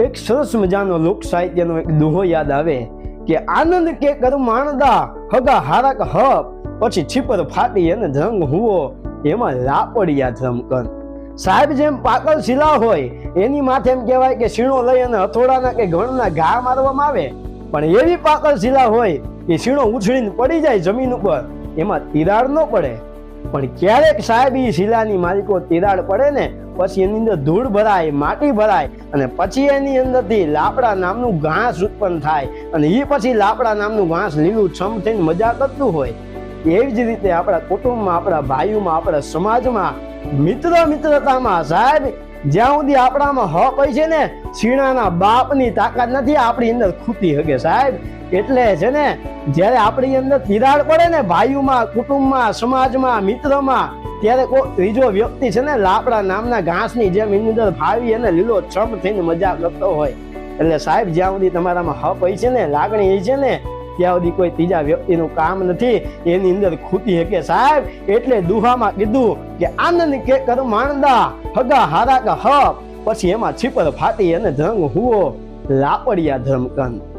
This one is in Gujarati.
એક સરસ મજાનો લોક સાહિત્યનો એક દોહો યાદ આવે કે આનંદ કે કર માણદા હગા હારક હપ, પછી છીપર ફાટી અને ધ્રંગ હુવો, એમાં લાપડિયા ધ્રમકન સાહેબ જેમ પાકળ શિલા હોય, એની માથે એમ કહેવાય કે શીણો લઈ અને હથોડાના કે ગણના ઘા મારવામાં આવે. પણ એવી પાકળ શિલા હોય કે શીણો ઉછળીને પડી જાય જમીન ઉપર, એમાં તિરાડ ન પડે. પણ ક્યારેક સાહેબ એ શિલાની માલિકો તિરાડ પડે ને, પછી એની અંદર ધૂળ ભરાય, માટી ભરાય અને પછી એની અંદરથી લાપડા નામનું ઘાસ ઉત્પન્ન થાય અને એ પછી લાપડા નામનું ઘાસ લીલું છમ થઈને મજા કરતું હોય. એવી જ રીતે આપણા કુટુંબમાં, આપણા ભાઈઓમાં, આપણા સમાજમાં મિત્ર મિત્રતામાં સાહેબ જ્યાં સુધી આપણામાં હક હોય છે ને શીણાના બાપની તાકાત નથી, આપણી અંદર ખૂટી શકે સાહેબ. એટલે છે ને, જ્યારે આપણી અંદર તિરાડ પડે ને, ભાઈઓમાં, કુટુંબમાં, સમાજમાં, મિત્રમાં, ત્યારે કોઈ ત્રીજો વ્યક્તિ છે ને લાપડા નામના ઘાસની જેમ એની અંદર ફાવી અને લીલો છમ થઈને મજા કરતો હોય. એટલે સાહેબ, જ્યાં સુધી તમારામાં હક હોય છે ને, લાગણી હોય છે ને ત્યાં સુધી કોઈ ત્રીજા વ્યક્તિનું કામ નથી. એની અંદર ખૂટી શકે સાહેબ. એટલે દુહામાં કીધું કે આનંદ કે કર માણદા હગા હારા હ પછી એમાં છીપર ફાટી અને ધંગ હુવો. લાપડિયા ધર્મકંદ